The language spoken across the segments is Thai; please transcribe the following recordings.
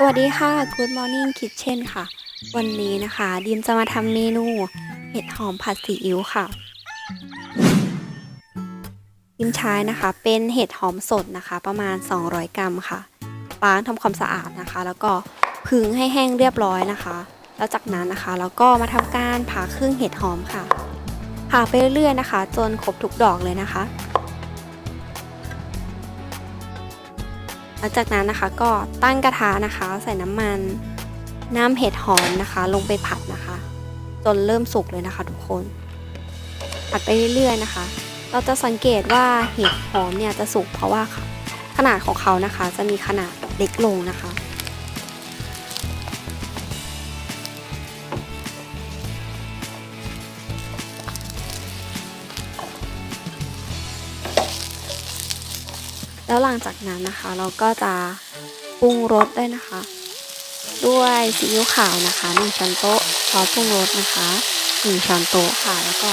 สวัสดีค่ะ Good Morning Kitchen ค่ะ วันนี้นะคะ ดิมจะมาทำเมนู เห็ดหอมผัดซีอิ๊วค่ะ ดิมใช้นะคะ เป็นเห็ดหอมสดนะคะ ประมาณ 200 กรัมค่ะล้างทำความสะอาดนะคะ แล้วก็พึงให้แห้งเรียบร้อยนะคะ แล้วจากนั้นนะคะเราก็มาทำการผ่าครึ่งเห็ดหอมค่ะผ่าไปเรื่อยๆนะคะ จนครบทุกดอกเลยนะคะ หลังจากนั้นนะคะก็ตั้งกระทะนะคะ ใส่น้ำมัน น้ำเห็ดหอมนะคะ ลงไปผัดนะคะ จนเริ่มสุกเลยนะคะ ทุกคน ผัดไปเรื่อยๆนะคะ เราจะสังเกตว่าเห็ดหอมเนี่ยจะสุกเพราะว่าขนาดของเขานะคะ จะมีขนาดเล็กลงนะคะ แล้วหลังจากนั้นนะคะเราก็จะปรุงรสด้วยนะคะ ด้วยซีอิ๊วขาวนะคะ1ช้อนโต๊ะซอสปรุงรสนะคะ1ช้อนโต๊ะค่ะ แล้วก็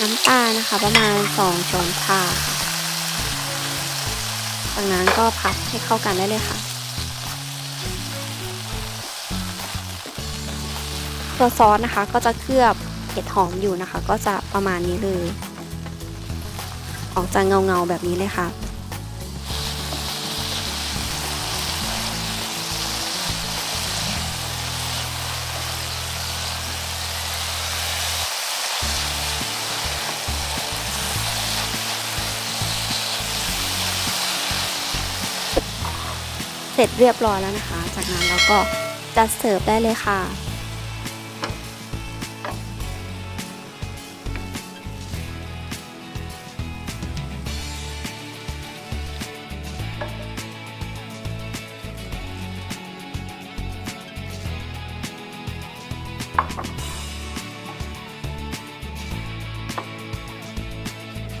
น้ำตาลนะคะ ประมาณ2ช้อนชาค่ะจากนั้นก็ผัดให้เข้ากันได้เลยค่ะตัวซอสนะคะก็จะเคลือบเห็ดหอมอยู่นะคะ ก็จะประมาณนี้เลย ออกจะเงาเงาๆแบบนี้เลยค่ะ เสร็จเรียบร้อยแล้วนะคะ จากนั้นเราก็จัดเสิร์ฟได้เลยค่ะ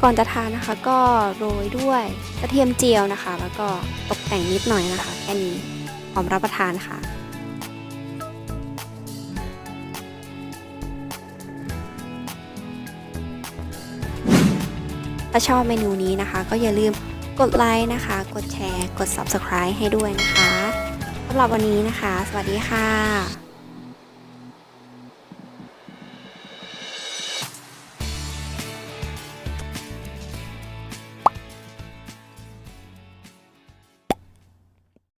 ก่อนจะทานนะคะก็โรยด้วยกระเทียมเจียวนะคะ แล้วก็ตกแต่งนิดหน่อยนะคะ แค่นี้พร้อมรับประทานค่ะถ้าชอบเมนูนี้นะคะ ก็อย่าลืมกดไลค์นะคะ กดแชร์ กด Subscribe ให้ด้วยนะคะสำหรับวันนี้นะคะ สวัสดีค่ะ